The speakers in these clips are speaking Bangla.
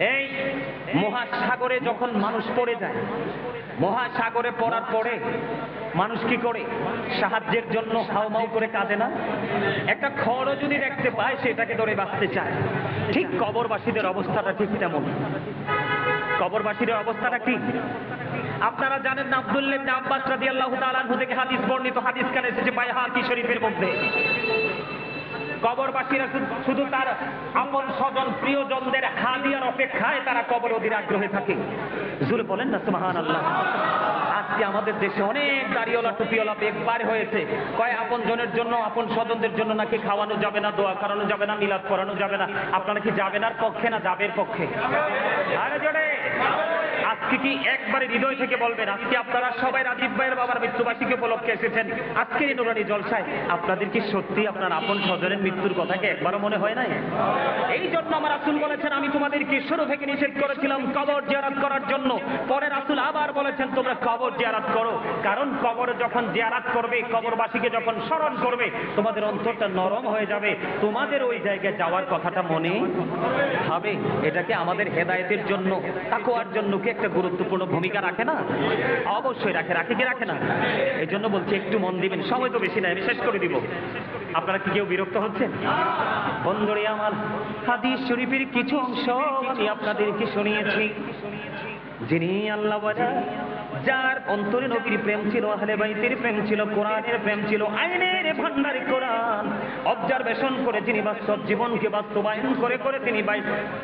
এই মহাসাগরে যখন মানুষ পড়ে যায়, মহাসাগরে পড়ার পরে মানুষ কি করে? সাহায্যের জন্য হাউমাউ করে কাঁদে না? একটা খড়ও যদি দেখতে পায়, সেটাকে ধরে বাঁচতে চায়। ঠিক কবরবাসীদের অবস্থাটা ঠিক তেমন। কবরবাসীদের অবস্থাটা কি? আপনারা জানেন না আব্দুল্লাহ ইবনে আব্বাস তাআলা আনহু থেকে হাদিস বর্ণিত হাদিস কানে এসেছে বাইহাকি শরীফের মধ্যে? কবরবাসীরা শুধু- তার আপন স্বজন, প্রিয়জনদের হাদিয়ার অপেক্ষায় তারা কবর অধীর আগ্রহে থাকে। জুড়ে বলেন না সুমাহান আল্লাহ আজকে আমাদের দেশে অনেক দাড়িওয়ালা, টুপিওয়ালা বেকবার হয়েছে। কয় আপন জনের জন্য, আপন স্বজনদের জন্য নাকি খাওয়ানো যাবে না, দোয়া করানো যাবে না, মিলাদ করানো যাবে না? আপনারা কি যাবেন আর পক্ষে না যাবের পক্ষে? আরে জোরে! আজকে কি একবারে হৃদয় থেকে বলবেন, আজকে আপনারা সবাই রাজীব ভাইয়ের বাবার মৃত্যুবার্ষিকী উপলক্ষে এসেছেন? আজকের এই নুরানি জলসায় আপনাদের কি সত্যি আপনার আপন স্বজনের মৃত্যুর কথা কি একবারও মনে হয় নাই? এই জন্য আমার রাসুল বলেছেন, আমি তোমাদেরকে শুরু থেকে নিষেধ করেছিলাম কবর জিয়ারাত করার জন্য। পরে রাসুল আবার বলেছেন, তোমরা কবর জিয়ারাত করো। কারণ কবর যখন জিয়ারাত করবে, কবরবাসীকে যখন স্মরণ করবে, তোমাদের অন্তরটা নরম হয়ে যাবে। তোমাদের ওই জায়গায় যাওয়ার কথাটা মনে হবে। এটাকে আমাদের হেদায়েতের জন্য, তাকওয়ার জন্য কি একটা গুরুত্বপূর্ণ ভূমিকা রাখে না? অবশ্যই রাখে রাখে কি রাখে না? এই জন্য বলছি একটু মন দিবেন, সময় তো বেশি নাই, আমি শেষ করে দিব। আপনারা কি কেউ বিরক্ত হচ্ছেন? বন্ধুরে, আমার হাদিস শরীফের কিছু অংশ আমি আপনাদেরকে শুনিয়েছি। যিনি আল্লাহ বলে যার অন্তরে নবীর প্রেম ছিল, আহলে বাইতের প্রেম ছিল, কোরআনের প্রেম ছিল, আইনের ভান্ডারি কোরআন। অবজারভেশন করে তিনি বাস্তব জীবনকে বাস্তবায়ন করে করে তিনি বাই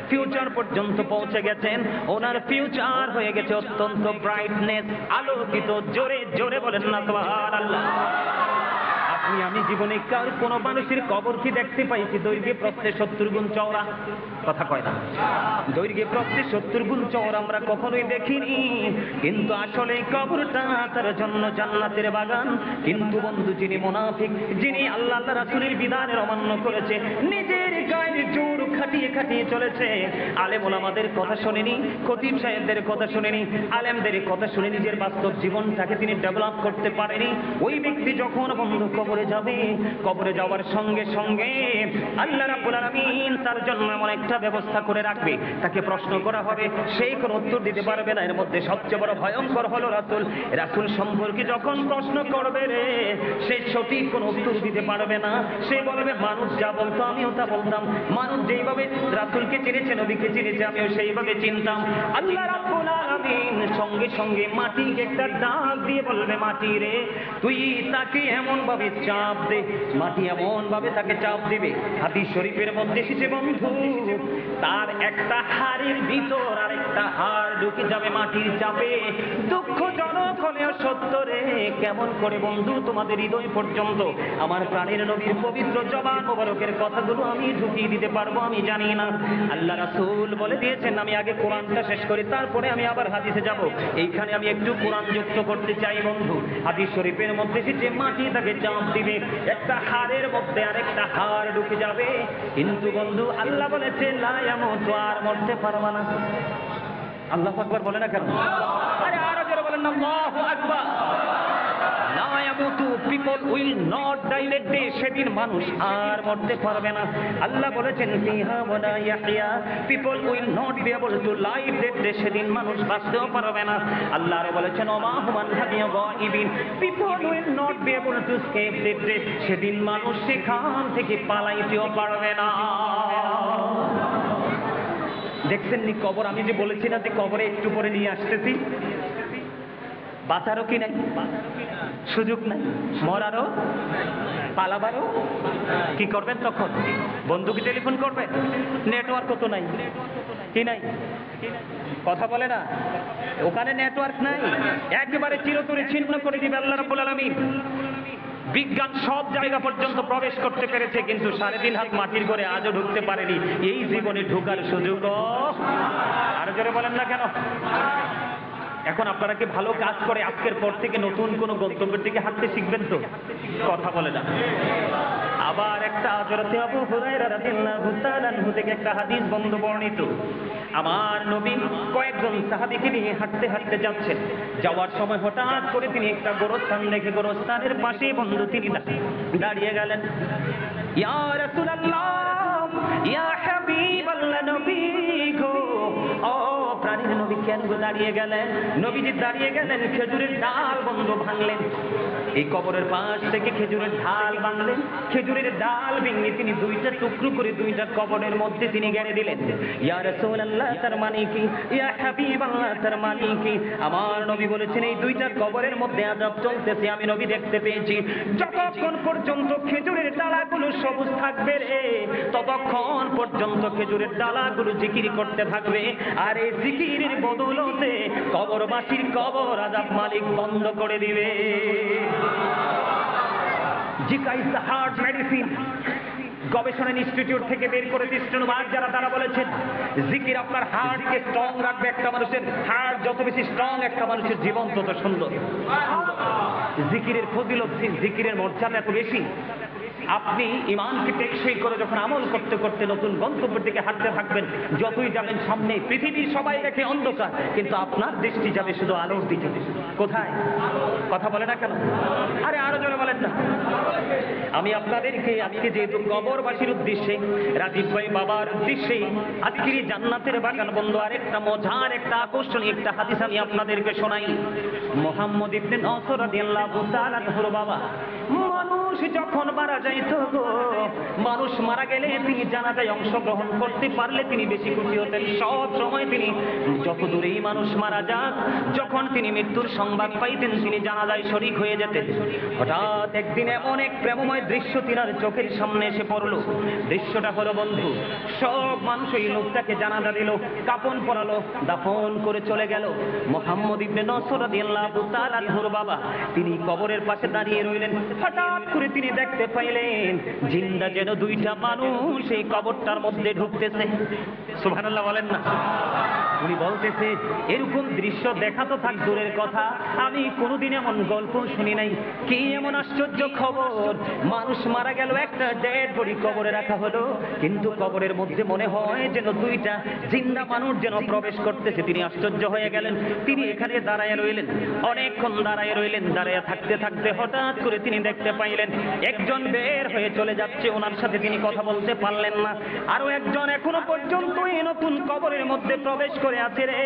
ফিউচার পর্যন্ত পৌঁছে গেছেন। ওনার ফিউচার হয়ে গেছে অত্যন্ত ব্রাইটনেস আলোকিত, জোরে জোরে বলেন না তোমার আপনি আমি আমি জীবনে কার কোন মানুষের কবর কি দেখতে পাইছি? দৈর্ঘ্যে প্রস্থে সত্তর গুণ চওড়া। কথা কয় না। দৈর্ঘ্যে প্রস্থে সত্তর গুণ চওড়া আমরা কখনোই দেখিনি। কিন্তু আসলে কবরটা তার জন্য জান্নাতের বাগান। কিন্তু বন্ধু, যিনি মোনাফিক, যিনি আল্লাহ আল্লাহ রাসূলের বিধানের অমান্য করেছে, নিজের গায়ের জোর খাটিয়ে খাটিয়ে চলেছে। আলেম ওলামাদের কথা শুনেনি, খতিব সাহেবদের কথা শুনেনি, আলেমদের কথা শুনে নিজের বাস্তব জীবনটাকে তিনি ডেভেলপ করতে পারেনি। ওই ব্যক্তি যখন বন্ধু কবরে যাবে। কবরে যাওয়ার সঙ্গে সঙ্গে আল্লাহ রাব্বুল আলামিন তার জন্য এমন একটা ব্যবস্থা করে রাখবে। তাকে প্রশ্ন করা হবে সেই কোন উত্তর দিতে পারবে না। এর মধ্যে সবচেয়ে বড় ভয়ঙ্কর হলো রাসূল। রাসূল সম্পর্কে যখন প্রশ্ন করবে রে, সে সঠিক কোন উত্তর দিতে পারবে না। সে বলবে, মানুষ যা বলতো আমিও তা বলতাম। মানুষ যেইভাবে রাসূলকে চিনেছে, নবীকে চিনেছে, আমিও সেইভাবে চিনতাম। আল্লাহ রাব্বুল আলামিন সঙ্গে সঙ্গে মাটিকে একটা ডাক দিয়ে বলবে, মাটি রে, তুই তাকে এমন ভাবে চাপ দে। মাটি এমন ভাবে তাকে চাপ দিবে হাদিস শরীফের মধ্যে এসেছে বন্ধু। তার একটা হাড়ের ভিতর আর একটা হাড় ঢুকে যাবে মাটির চাপে। দুঃখজনক হলেও সত্য রে, কেমন করে বন্ধু তোমাদের হৃদয় পর্যন্ত? আমার প্রাণের নবীর পবিত্র জবান মোবারকের কথাগুলো আমি ঢুকিয়ে দিতে পারব, আমি জানি না। আল্লাহ রাসুল বলে দিয়েছেন, আমি আগে কোরআনটা শেষ করি, তারপরে আমি আবার হাদিসে যাব। এইখানে আমি একটু কোরআন যুক্ত করতে চাই বন্ধু। হাদিস শরীফের মধ্যে এসেছে, মাটি তাকে চাপ দিবে। একটা হাড়ের মধ্যে আরেকটা হাড় ঢুকে যাবে। কিন্তু বন্ধু, আল্লাহ বলেছে না এমন তো আর মরতে পারবা না। আল্লাহ আকবর বলে না কেন? আরে আরও বলেন না আকবার। People will not die that day সেদিন মানুষ আর পারবে না। আল্লাহ বলেছেন পিপল উইল নট টু সেদিন মানুষ পারবে না। People will not to escape সেদিন মানুষ সেখান থেকে পালাইতেও পারবে না। দেখছেন নি কবর? আমি যে বলেছি না যে কবরে একটু পরে নিয়ে আসতেছি। বাঁচারও কি নাই? সুযোগ নাই? মরারও? পালাবারও? কি করবেন তখন? বন্ধুকে টেলিফোন করবেন? নেটওয়ার্ক তো নাই। কি নাই? কথা বলে না? ওখানে নেটওয়ার্ক নাই। একেবারে চিরতরে ছিন্ন করে দিবে আল্লাহ রাব্বুল আলামিন। বিজ্ঞান সব জায়গা পর্যন্ত প্রবেশ করতে পেরেছে, কিন্তু সাড়ে তিন হাত মাটির করে আজও ঢুকতে পারেনি। এই জীবনে ঢুকার সুযোগ আরও জোরে বলেন না কেন? এখন আপনারা কি ভালো কাজ করে আজকের পর থেকে নতুন কোনো গন্তব্যের দিকে হাঁটতে শিখবেন তো? কথা বলে না। আবার একটা হযরতে আবু হুরায়রা রাদিয়াল্লাহু তাআলা থেকে একটা হাদিস বন্ধ বর্ণিত। আমার নবী কয়েকজন সাহাবীকে নিয়ে হাঁটতে হাঁটতে যাচ্ছেন। যাওয়ার সময় হঠাৎ করে তিনি একটা গোরস্থান দেখে গোরস্থানের পাশে বন্ধু তিনি দাঁড়িয়ে গেলেন। ইয়া রাসূলুল্লাহ, ইয়া গো দাঁড়িয়ে গেলেন নবীজি দাঁড়িয়ে গেলেন খেজুরের ডাল বন্ধু ভাঙলেন। এই কবরের পাশ থেকে খেজুরের ঢাল বাঁধলেন। খেজুরের ডাল ভেঙে তিনি দুইটা টুকরো করে দুইটা কবরের মধ্যে তিনি গেড়ে দিলেন। ইয়া রাসূলুল্লাহ, তার মানে কি? ইয়া হাবিবাল্লাহ, তার মানে কি? আমার নবী বলেছেন, এই দুইটা কবরের মধ্যে আযাব চলতেছে, আমি নবী দেখতে পেয়েছি। যতক্ষণ পর্যন্ত খেজুরের ডালাগুলো সবুজ থাকবে রে, ততক্ষণ পর্যন্ত খেজুরের ডালাগুলো জিকির করতে থাকবে। আর এই জিকিরের বদলতে কবরবাসীর কবর আজাব মালিক বন্ধ করে দিবে। জিকা ইজ দ্য হার্ট মেডিসিন। গবেষণা ইনস্টিটিউট থেকে বের করে দৃষ্টিনুবাদ যারা, তারা বলেছেন, জিকির আপনার হার্টকে স্ট্রং রাখবে একটা মানুষের। হার্ট যত বেশি স্ট্রং একটা মানুষের জীবন, তত সুন্দর। জিকিরের ফজিলত, জিকিরের মর্যাদা এত বেশি। আপনি ইমানকে টেকসই করে যখন আমল করতে করতে নতুন গন্তব্যের দিকে হাঁটতে থাকবেন, যতই যাবেন সামনে পৃথিবীর সবাই দেখে অন্ধকার, কিন্তু আপনার দৃষ্টি যাবে শুধু আলোর দিকে। কোথায়? কথা বলে না কেন? আরে আরও জোরে বলেন না। আমি আপনাদেরকে আজকে যেহেতু কবরবাসীর উদ্দেশ্যে, রাজীব ভাই বাবার উদ্দেশ্যে, আজকের জান্নাতের বাগান বন্ধু, আরেকটা মজার, একটা আকর্ষণ একটা হাদিস আমি আপনাদেরকে শোনাই। মোহাম্মদ ইবনে নসর রাদিয়াল্লাহু তাআলা বাবা মানুষ যখন মারা যাইতো গো, মানুষ মারা গেলে তিনি জানাজায় অংশগ্রহণ করতে পারলে তিনি বেশি খুশি হতেন। সব সময় তিনি, যত দূরেই মানুষ মারা যাক, যখন তিনি মৃত্যুর সংবাদ পাইতেন, তিনি জানাজায় শরিক হয়ে যেতেন। হঠাৎ একদিন এমন এক প্রেমময় দৃশ্য তিনার চোখের সামনে এসে পড়ল। দৃশ্যটা হলো, বন্ধু, সব মানুষ ওই লোকটাকে জানাজা দিল, কাপন পরালো, দাফন করে চলে গেল। মোহাম্মদ ইবনে নসর রাদিয়াল্লাহু তাআলা আনহুর বাবা, তিনি কবরের পাশে দাঁড়িয়ে রইলেন। হঠাৎ করে তিনি দেখতে পাইলেন, জিন্দা যেন দুইটা মানুষ এই কবরটার মধ্যে ঢুকতেছে। সুভানাল্লাহ বলেন না। উনি বলতেছে, এরকম দৃশ্য দেখা তো থাক, দূরের কথা। আমি কোনোদিন এমন গল্প শুনি নাই। কি এমন আশ্চর্য খবর? মানুষ মারা গেল, একটা ডেড বডি কবরে রাখা হলো। কিন্তু কবরের মধ্যে মনে হয় যেন দুইটা জিন্দা মানুষ যেন প্রবেশ করতেছে। তিনি আশ্চর্য হয়ে গেলেন। তিনি এখানে দাঁড়ায় রইলেন। অনেকক্ষণ দাঁড়ায় রইলেন। দাঁড়ায় থাকতে থাকতে হঠাৎ করে তিনি দেখতে পাইলেন, একজন বের হয়ে চলে যাচ্ছে। ওনার সাথে তিনি কথা বলতে পারলেন না। আরও একজন এখনও পর্যন্ত নতুন কবরের মধ্যে প্রবেশ করে আছে রে।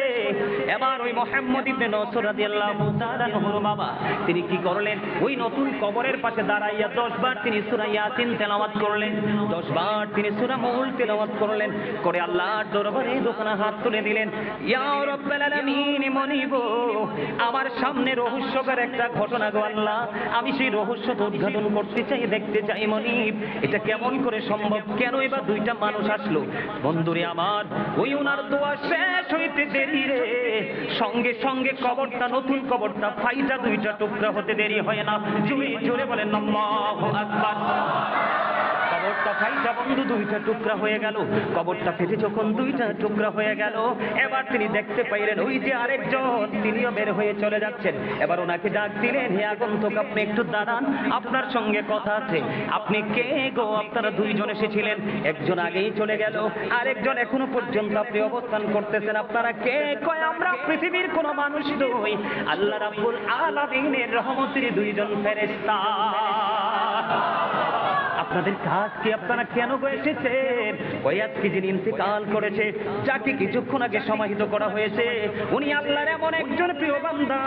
এবার ওই মোহাম্মদ ইবনে নসর রাদিয়াল্লাহু তাআলা আনহুর বাবা, তিনি কি করলেন? ওই নতুন কবরের পাশে দাঁড়াইয়া 10 বার তিনি সূরা ইয়াসিন তেলাওয়াত করলেন। 10 বার তিনি সূরা মুল তেলাওয়াত করলেন। করে আল্লাহর দরবারে দোকানে হাত তুলে দিলেন। ইয়া রাব্বাল আলামিন মনিব, আমার সামনে রহস্যকর একটা ঘটনা গো আল্লাহ। আমি সেই রহস্য উদ্ঘাটন করতে চাই, দেখতে চাই মনিব, এটা কেমন করে সম্ভব? কেন এবার দুইটা মানুষ আসলো? বন্ধুরে আমার, ওই ওনার দোয়া শেষ দেরি রে। সঙ্গে সঙ্গে কবরটা, নতুন কবরটা ফাইটা দুইটা টুকরা হতে দেরি হয় না। জুড়ে জোরে বলেন, আল্লাহু আকবার। কবরটা ফাইটা বন্ধু দুইটা টুকরা হয়ে গেল। কবরটা ফেটে যখন দুইটা টুকরা হয়ে গেল, এবার তিনি দেখতে পাইলেন ওই যে আরেকজন, তিনিও বের হয়ে চলে যাচ্ছেন। এবার ওনাকে ডাক দিলেন, হে আগন্তুক, আপনি একটু দাঁড়ান, আপনার সঙ্গে কথা আছে। আপনি কে গো? আপনারা দুইজন এসেছিলেন। একজন আগেই চলে গেল, আরেকজন এখনও পর্যন্ত আপনি অবস্থান করতেছেন। আপনারা কে? কয়, আমরা পৃথিবীর কোনো মানুষ নই। আল্লাহ রাব্বুল আলামিনের রহমতের দুইজন ফেরেশতা। আপনাদের কাজ কি আপনারা কেন গো এসেছেন ওই আজকে যিনি ইন্তেকাল করেছে, যাকে কিছুক্ষণ আগে সমাহিত করা হয়েছে, উনি আল্লাহর এমন একজন প্রিয় বান্দা।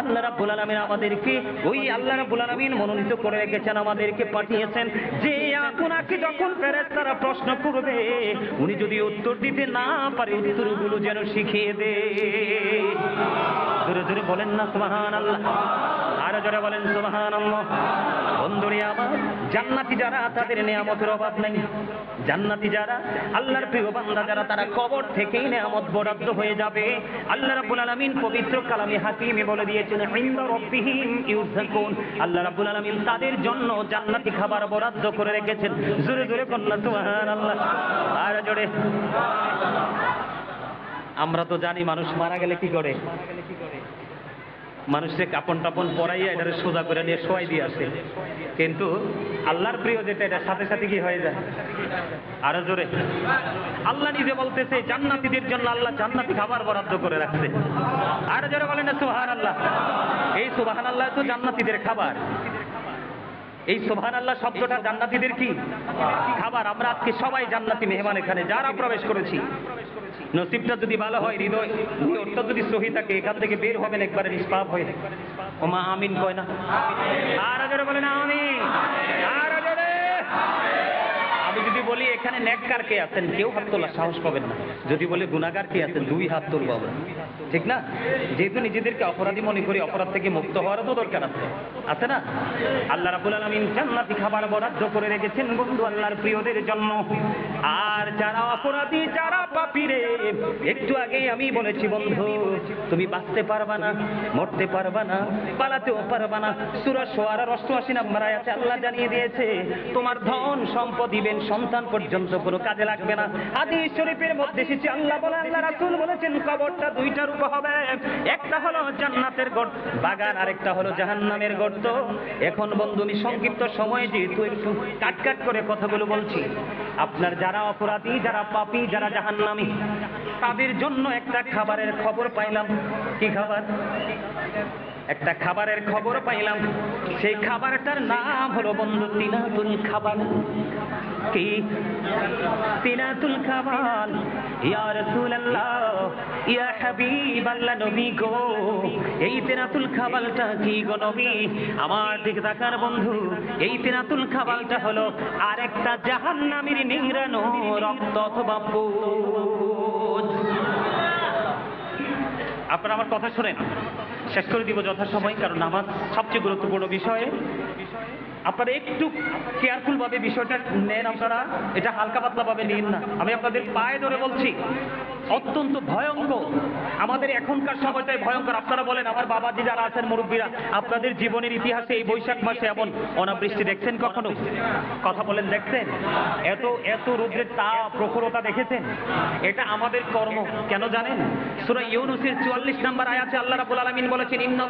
আল্লাহ রাব্বুল আলামিন আমাদেরকে, ওই আল্লাহ রাব্বুল আলামিন মনোনীত করে রেখেছেন, আমাদেরকে পাঠিয়েছেন। যে আপনাকে যখন ফেরেশতারা প্রশ্ন করবে, উনি যদি উত্তর দিতে না পারে, উত্তরগুলো যেন শিখিয়ে দে জোরে জোরে বলেন না, সুবহানাল্লাহ। আরও জোরে বলেন, সুবহানাল্লাহ। বন্ধুরে আমার, জান্নাতি যারা, তাদের নিয়ামতের অভাব নেই। জান্নাতি যারা, আল্লাহর প্রিয় বান্দা যারা, তারা কবর থেকেই নিয়ামত বরাদ্দ হয়ে যাবে। আল্লাহ রাব্বুল আলামিন পবিত্র কালামে হাকিমে বলে দিয়েছেন, ইনদা রাব্বিহিম ইউরযাকুন আল্লাহ রাব্বুল আলামিন তাদের জন্য জান্নাতি খাবার বরাদ্দ করে রেখেছেন। জোরে জোরে কন্যা সুবহানাল্লাহ। আর জোরে। আমরা তো জানি মানুষ মারা গেলে কি করে? মানুষকে কাপন টাপন পরাইয়া এটারে সোজা করে নিয়ে শোয়াই দিয়ে আসে। কিন্তু আল্লাহর প্রিয় যেটা, এটা সাথে সাথে কি হয়ে যায়? আরও জোরে। আল্লাহ নিজে বলতেছে, জান্নাতিদের জন্য আল্লাহ জান্নাতি খাবার বরাদ্দ করে রাখছে। আরও জোরে বলেন না সুবহান আল্লাহ এই সুবাহ আল্লাহ তো জান্নাতিদের খাবার। এই সোভান আল্লাহ শব্দটা জান্নাতিদের কি? খাবার। আমরা আজকে সবাই জান্নাতি মেহমান এখানে, যারা প্রবেশ করেছি। নসিবটা যদি ভালো হয়, হৃদয় নিয়তটা যদি সহি থাকে, এখান থেকে বের হবেন একবারে নিষ্পাপ হয়ে। ওমা আমিন কয় না? আর জোরে বলেন আমিন। আর জোরে আমি যদি বলি, এখানে নেককার কে আছেন? কেউ হাত তোলার সাহস পাবেন না। যদি বলে গুনাগার কে আছেন, দুই হাত তুলবো আমরা। ঠিক না? যেহেতু নিজেদেরকে অপরাধী মনে করি, অপরাধ থেকে মুক্ত হওয়ারও তো দরকার আছে। আছে না? আল্লাহ রাবুল আলমিন জান্নাতি খাবার বরাদ্দ করে রেখেছেন বন্ধু আল্লাহর প্রিয়দের জন্য। আর যারা অপরাধী, যারা পাপিরে, একটু আগে আমি বলেছি বন্ধু, তুমি বাঁচতে পারবা না, মরতে পারবা না, পালাতেও পারবা না। সুরা সোয়ার অষ্টআশি নাম্বার আছে আল্লাহ জানিয়ে দিয়েছে, তোমার ধন সম্পদ দিবেন সন্তান পর্যন্ত কোনো কাজে লাগবে না। আদি শরীফের মধ্যে এসেছে, আল্লাহ বলে, আল্লাহ রাসূল বলেছেন, কবরটা দুইটা রূপ হবে। একটা হলো জান্নাতের গর্ত, বাগান, আরেকটা হলো জাহান্নামের গর্ত। এখন বন্ধু সংক্ষিপ্ত সময়ে যেহেতু একটু কাট কাট করে কথাগুলো বলছি, আপনার যারা অপরাধী, যারা পাপী, যারা জাহান্নামী, তাদের জন্য একটা খাবারের খবর পাইলাম। কি খাবার? একটা খাবারের খবর পাইলাম। সেই খাবারটার নাম হলো বন্ধু, তিনাতুল খাবার কি? তিনাতুল খাবার ইয়া রাসূলুল্লাহ। ইয়া হাবিবাল্লাহ নবী গো। এই তিনাতুল খাবারটা কি গো নবী? আমার দিকে তাকার বন্ধু, এই তিনাতুল খাবারটা হলো আরেকটা জাহান্নামীর নিংড়ানো রক্ত অথবা পুজ। আপনারা আমার কথা শোনেন, শেষ করে দিব যথাসময়, কারণ আমার সবচেয়ে গুরুত্বপূর্ণ বিষয়ে। আপনারা একটু কেয়ারফুল ভাবে বিষয়টা নেন আপনারা, এটা হালকা পাতলা ভাবে নিন না। আমি আপনাদের পায়ে ধরে বলছি অত্যন্ত ভয়ঙ্কর। আমাদের এখনকার সময়টাই ভয়ঙ্কর। আপনারা বলেন, আমার বাবাজি যারা আছেন, মুরব্বীরা, আপনাদের জীবনের ইতিহাসে এই বৈশাখ মাসে এমন অনাবৃষ্টি দেখছেন কখনো? কথা বলেন, দেখছেন? এত এত রৌদ্রের তাপ, প্রখরতা দেখেছেন? এটা আমাদের কর্ম, কেন জানেন? সূরা ইউনুসের 44 নম্বর আয়াতে আল্লাহ রাব্বুল আলামিন বলেছেন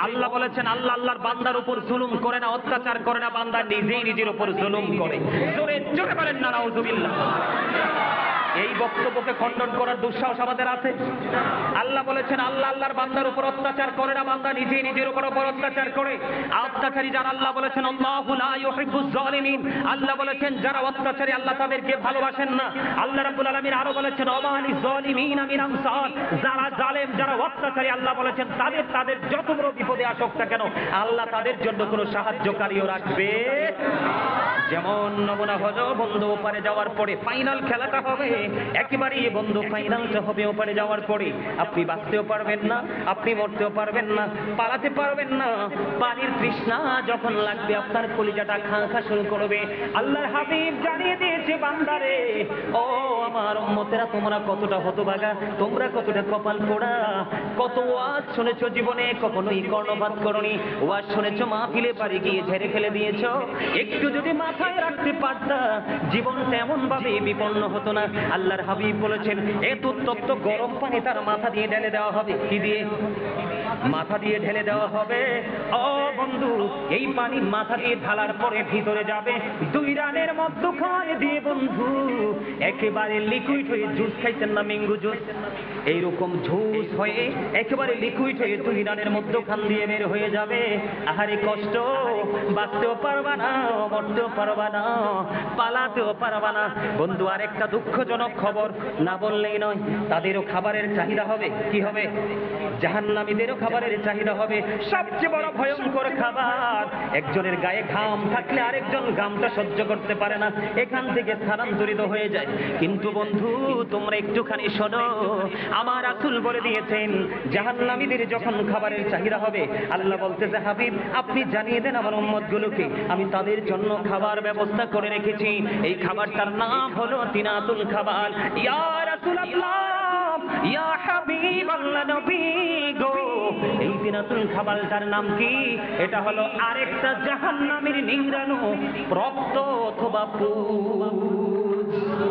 আল্লাহ বলেছেন, আল্লাহ আল্লাহর বান্দার উপর জুলুম করে না, অত্যাচার করে না, বান্দা নিজেই নিজের উপর জুলুম করে। জোরে জোরে বলেন না নাউজুবিল্লাহ। এই বক্তব্যকে খণ্ডন করার দুঃসাহস আমাদের আছে। আল্লাহ বলেছেন, আল্লাহ আল্লাহর বান্দার উপর অত্যাচার করে না, বান্দা নিজে নিজের উপর উপর অত্যাচার করে। অত্যাচারী যারা আল্লাহ বলেছেন, আল্লাহু বলেছেন, যারা অত্যাচারী আল্লাহ তাদেরকে ভালোবাসেন না। আল্লাহ রাব্বুল আলামিন আরও বলেছেন অমানি জালিমিন মিন আনসার যারা জালেম, যারা অত্যাচারী, আল্লাহ বলেছেন, তাদের তাদের যত বড় বিপদে আসুক না কেন, আল্লাহ তাদের জন্য কোনো সাহায্যকারীও রাখবে। যেমন নমুনা হলো বন্ধু, ওপারে যাওয়ার পরে ফাইনাল খেলাটা হবে। একেবারেই বন্ধ ফাইনালটা হবে ওপারে যাওয়ার পরে। আপনি বাঁচতেও পারবেন না, আপনি মরতেও পারবেন না, পালাতে পারবেন না। পানির তৃষ্ণা যখন লাগবে, আপনার কলিজাটা খাঁ খা শুরু করবে। আল্লাহ হাবিব জানিয়ে দিয়েছে বান্দারে, ও আমার উম্মতেরা, তোমরা কতটা হতভাগা, তোমরা কতটা কপাল পোড়া, কত ওয়াজ শুনেছো জীবনে, কখনোই কর্ণপাত করনি, ওয়াজ শুনেছো মাহফিলে বাড়ি গিয়ে ঝেড়ে ফেলে দিয়েছ? একটু যদি মাথায় রাখতে পারতা, জীবন তেমন ভাবে বিপন্ন হতো না। আল্লাহর হাবিব বলেছেন এত উত্তপ্ত গরম পানি তার মাথা দিয়ে ঢেলে দেওয়া হবে। কি দিয়ে? মাথা দিয়ে ঢেলে দেওয়া হবে। ও বন্ধু, এই পানি মাথা দিয়ে ঢালার পরে ভিতরে যাবে। দুই রানের মধ্যখানে দিয়ে বন্ধু, একেবারে লিকুইড হয়ে জুস খাইছেন না মেঙ্গু জুস এইরকম জুস হয়ে একেবারে লিকুইড হয়ে দুই রানের মধ্যখান দিয়ে বের হয়ে যাবে। আহারে কষ্ট, বাঁচতেও পারবা না, মরতেও পারবা না, পালাতেও পারবা না। বন্ধু, আরেকটা দুঃখজনক খবর না বললেই নয়, তাদেরও খাবারের চাহিদা হবে। কি হবে? জাহান্নামীদেরও খাবারের চাহিদা হবে। সবচেয়ে বড় ভয়ঙ্কর খাবার, একজনের গায়ে ঘাম থাকলে আরেকজন ঘামটা সহ্য করতে পারে না, এখান থেকে স্থানান্তরিত হয়ে যায়। কিন্তু বন্ধু, তোমরা একটুখানি শোনো। আমার আসুল বলে দিয়েছেন, জাহান্নামীদের যখন খাবারের চাহিদা হবে, আল্লাহ বলতেছে, হাবিব, আপনি জানিয়ে দেন আমার উম্মত গুলোকে আমি তাদের জন্য খাবার ব্যবস্থা করে রেখেছি। এই খাবারটার নাম হলো তিনাতুল খাবার। ইয়া রাসূলুল্লাহ, ইয়া হাবিবাল্লাহ নবী গো। এই দিনাতুল খাবারটার নাম কি? এটা হলো আরেকটা জাহান্নামের নিংড়ানো রক্ত অথবা পুজ।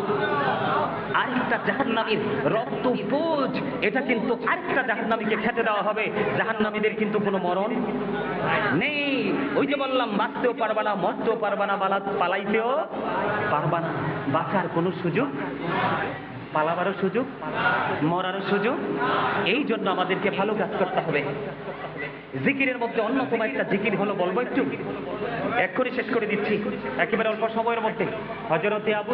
একটা জাহান্নামীর রক্ত বোঝ এটা কিন্তু আরেকটা জাহান্নামীকে খেতে দেওয়া হবে। জাহান্নামীদের কিন্তু কোনো মরণ নেই। ওই যে বললাম, বাঁচতেও পারবা না, মরতেও পারবা না, বালা পালাইতেও পারবা না। বাঁচার কোনো সুযোগ? পালাবারও সুযোগ? মরারও সুযোগ? এই জন্য আমাদেরকে ভালো কাজ করতে হবে। জিকিরের মধ্যে অন্যতম একটা জিকির হলো, বলব একটু? এক্ষুনি শেষ করে দিচ্ছি, একেবারে অল্প সময়ের মধ্যে। হজরতে আবু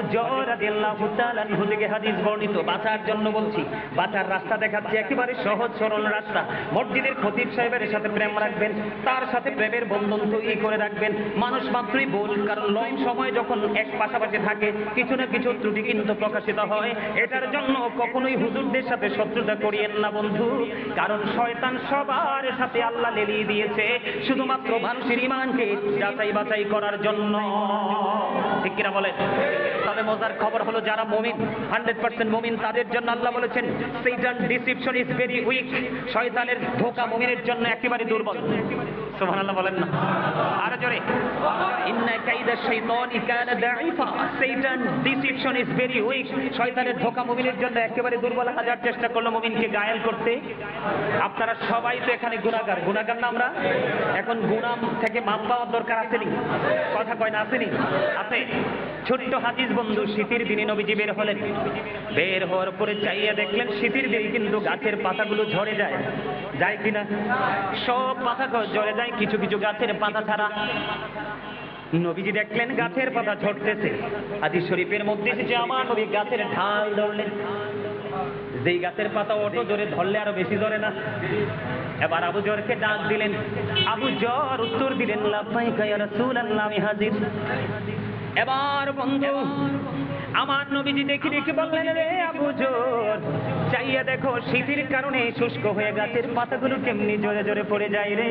থেকে হাদিস বর্ণিত, বাঁচার জন্য বলছি, বাঁচার রাস্তা দেখাচ্ছি, একেবারে সহজ সরল রাস্তা। মসজিদের খতিব সাহেবের সাথে প্রেম রাখবেন, তার সাথে প্রেমের বন্ধন তৈরি করে রাখবেন। মানুষ মাত্রই বল কারণ লং সময় যখন এক পাশাপাশি থাকে, কিছু না কিছু ত্রুটি কিন্তু প্রকাশিত হয়। এটার জন্য কখনোই হুজুরদের সাথে শত্রুতা করিয়েন না, বন্ধু। কারণ শয়তান সবার সাথে আল্লাহ লেলিয়ে দিয়েছে শুধুমাত্র মানুষের ইমানকে যাচাই বাছাই করার জন্য। ঠিক কিনা বলে তবে মজার খবর হলো যারা মমিন হান্ড্রেড পার্সেন্ট মমিন, তাদের জন্য আল্লাহ বলেছেন Satan deception is very weak শয়তানের ধোকা মমিনের জন্য একেবারে দুর্বল। সুবহানাল্লাহ বলেন না। জোরে। ইন্না কাইদা Satan deception is very weak শয়তানের ধোকা মুমিনের জন্য একেবারে দুর্বল। হাজার চেষ্টা করল মুমিনকে গায়েল করতে। আপনারা সবাই তো এখানে গুনাহগার। গুনাহগার না আমরা? এখন গুণাম থেকে মাপ পাওয়ার দরকার আছে নি কথা কয় না, আসেনি? আছে। ছোট্ট হাদিস বন্ধু শীতের দিনে নবীজি বের হলেন। বের হওয়ার পরে চাইয়া দেখলেন শীতের দিনে কিন্তু গাছের পাতাগুলো ঝরে যায়। যায় কিনা? সব পাতা ঝরে যায়, কিছু কিছু গাছের পাতা ছাড়া। নবীজি দেখলেন গাছের পাতা ঝরতেছে। হাদিস শরীফের মধ্যে এসেছে, আমার নবী গাছের ঢাল ধরলেন। যেই গাছের পাতা অটো জোরে ধরলে আরও বেশি ধরে না? এবার আবু জরকে ডাক দিলেন, আবু জর উত্তর দিলেন রাসূলুল্লাহ, আমি হাজির। এবার বন্ধু আমার নবীজি দেখি দেখি বললেন রে আবু জোর, চাইয়া দেখো শীতের কারণে শুষ্ক হয়ে গাছের পাতাগুলো কেমনি জোরে জোরে পড়ে যায় রে।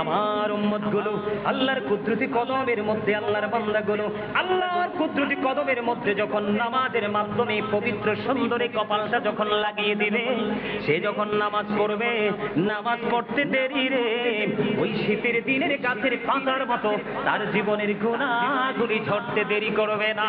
আমার উম্মতগুলো আল্লাহর কুদরতি কদমের মধ্যে, আল্লাহর বান্দা গুলো আল্লাহর কুদরতি কদমের মধ্যে যখন নামাজের মাধ্যমে পবিত্র সুন্দরী কপালটা যখন লাগিয়ে দিবে, সে যখন নামাজ পড়বে, নামাজ পড়তে দেরি রে। ওই শীতের দিনের গাছের পাতার মতো তার জীবনের গুণাগুলি ঝরতে দেরি করবে না।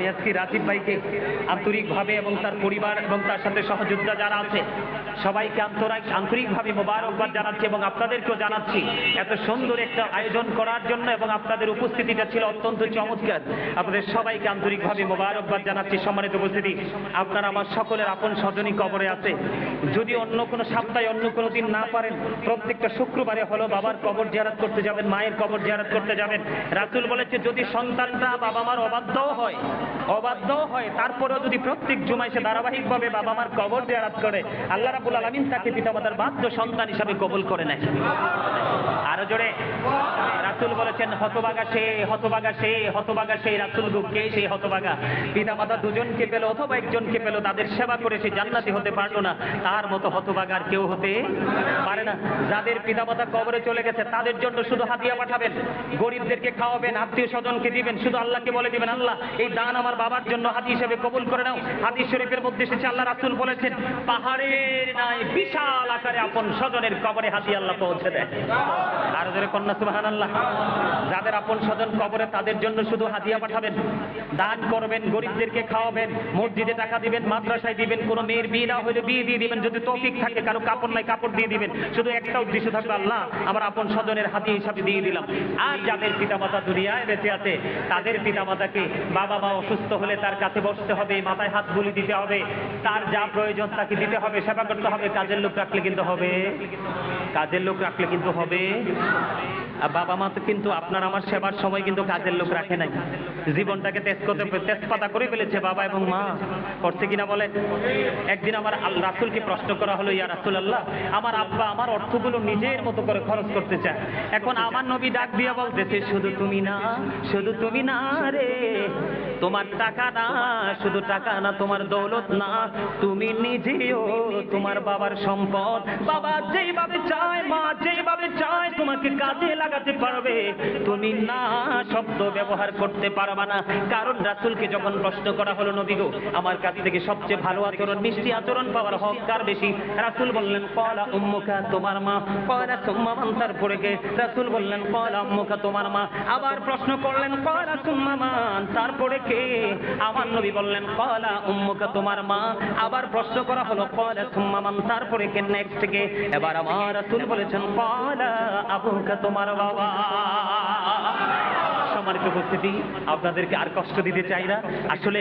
আমি আজকে রাজীব ভাইকে আন্তরিকভাবে এবং তার পরিবার এবং তার সাথে সহযোদ্ধা যারা আছে, সবাইকে আন্তরিক আন্তরিকভাবে মোবারকবাদ জানাচ্ছি এবং আপনাদেরকেও জানাচ্ছি, এত সুন্দর একটা আয়োজন করার জন্য এবং আপনাদের উপস্থিতিটা ছিল অত্যন্ত চমৎকার। আপনাদের সবাইকে আন্তরিকভাবে মোবারকবাদ জানাচ্ছি, সম্মানিত উপস্থিতি। আপনারা আমার সকলের আপন স্বজনই কবরে আছে। যদি অন্য কোনো সপ্তাহে অন্য কোনো দিন না পারেন, প্রত্যেকটা শুক্রবারে হলো বাবার কবর জিয়ারত করতে যাবেন, মায়ের কবর জিয়ারত করতে যাবেন। রাতুল বলেছে, যদি সন্তানটা বাবা মার অবাধ্যও হয় অবাধ্যও হয়। তারপরেও যদি প্রত্যেক জুমায় সে ধারাবাহিকভাবে বাবা মার কবর জিয়ারত করে, আল্লাহ রাবুল আলমিন তাকে পিতামাতার বাধ্য সন্তান হিসাবে কবুল করে নেয়। আরও জোরে। রাসুল বলেছেন হতবাগা সে হতবাগা সে হতবাগা সেই রাসুল কে সেই হতবাগা পিতা মাতা দুজনকে পেল অথবা একজনকে পেল, তাদের সেবা করে সে জান্নাতি হতে পারল না। তার মতো হতবাগার কেউ হতে পারে না। যাদের পিতা মাতা কবরে চলে গেছে, তাদের জন্য শুধু হাতিয়া পাঠাবেন। গরিবদেরকে খাওয়াবেন আত্মীয় স্বজনকে দিবেন, শুধু আল্লাহকে বলে দিবেন, আল্লাহ, এই দান আমার বাবার জন্য হাতি হিসেবে কবুল করে নাও। হাদিস শরীফের মধ্যে এসেছে, আল্লাহ রাসুল বলেছেন, পাহাড়ের নাই বিশাল আকারে আপন স্বজনের কবরে হাতি আল্লাহ পৌঁছে দেয়। আর জোরে কন্যা সুবাহান আল্লাহ যাদের আপন স্বজন কবরে, তাদের জন্য শুধু হাদিয়া পাঠাবেন, দান করবেন, গরিবদেরকে খাওয়াবেন, মসজিদে টাকা দিবেন, মাদ্রাসায় দিবেন, কোনো মেয়ের বিয়ে না হলে বিয়ে দিয়ে দিবেন, যদি তৌফিক থাকে, কারও কাপড় নাই, কাপড় দিয়ে দিবেন। শুধু একটা উদ্দেশ্য থাকবে, আল্লাহ, আমার আপন স্বজনের হাতি হিসাবে দিয়ে দিলাম। আর যাদের পিতামাতা দুনিয়ায় বেঁচে আছে, তাদের পিতামাতাকে বাবা মা অসুস্থ হলে তার কাছে বসতে হবে, মাথায় হাত বুলি দিতে হবে। তার যা প্রয়োজন তাকে দিতে হবে, সেবা করতে হবে। কাজের লোক রাখলে কিন্তু হবে। কাজের লোক রাখলে কিন্তু হবে। বাবা মা তো কিন্তু আপনার আমার সেবার সময় কিন্তু কাজের লোক রাখে নাই। জীবনটাকে তেজ করতে তেজপাতা করে ফেলেছে বাবা এবং মা। করছে কিনা বলে? একদিন আমার রাসূলকে প্রশ্ন করা হলো, ইয়া রাসুল আল্লাহ আমার আব্বা আমার অর্থগুলো নিজের মতো করে খরচ করতে চায়। এখন আমার নবী ডাক দিয়ে বলতেছে, শুধু তুমি না, শুধু তুমি না রে তোমার টাকা না, শুধু টাকা না, তোমার দৌলত না। তুমি নিজেও তোমার বাবার সম্পদ। বাবা যেভাবে চায়, মা যেভাবে চায়, তোমাকে কাজে লাগাতে পারবে। তুমি না শব্দ ব্যবহার করতে পারবা না। কারণ রাসুলকে যখন প্রশ্ন করা হলো, নবী গো, আমার কাছ থেকে সবচেয়ে ভালো আচরণ, মিষ্টি আচরণ পাওয়ার হক কার বেশি? রাসূল বললেন, কলা উম্মুকা, তোমার মা। কলা সুম্মা মান তারপরে কে রাসূল বললেন, কলা উম্মুকা, তোমার মা। আবার প্রশ্ন করলেন, কলা সুম্মা মান? তারপরে কে আমার নবী বললেন, কলা উম্মুকা, তোমার মা। আবার প্রশ্ন করা হলো, কলা সুম্মা মান তারপরে কে নেক্সট কে? এবার আমার রাসূল বলেছেন, কলা আবুকা, তোমার বাবা। সম্মানিত উপস্থিতি, আপনাদেরকে আর কষ্ট দিতে চাই না। আসলে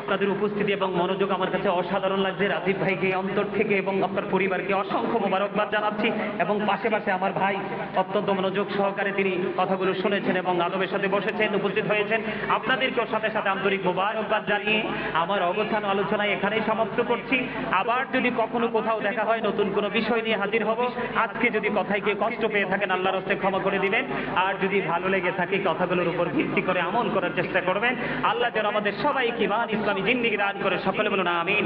আপনাদের উপস্থিতি এবং মনোযোগ আমার কাছে অসাধারণ লাগছে। রাজীব ভাইকে, অন্তর থেকে এবং আপনার পরিবারকে অসংখ্য মোবারকবাদ জানাচ্ছি এবং পাশে পাশে আমার ভাই অত্যন্ত মনোযোগ সহকারে তিনি কথাগুলো শুনেছেন এবং আদবের সাথে বসেছেন, উপস্থিত হয়েছেন। আপনাদেরকেও সাথে সাথে আন্তরিক মোবারকবাদ জানিয়ে আমার অবস্থান আলোচনা এখানেই সমাপ্ত করছি। আবার যদি কখনো কোথাও দেখা হয়, নতুন কোনো বিষয় নিয়ে হাজির হব। আজকে যদি কথায় গিয়ে কষ্ট পেয়ে থাকেন, আল্লাহর হস্তে ক্ষমা করে দিবেন। আর যদি ভালো লেগে থাকে কথাগুলোর উপর ভিত্তি করে আমল করার চেষ্টা করবেন। আল্লাহ যেন আমাদের সবাই ইমান ইসলামী জিন্দিগি দান করে সকলে বলুন, আমিন।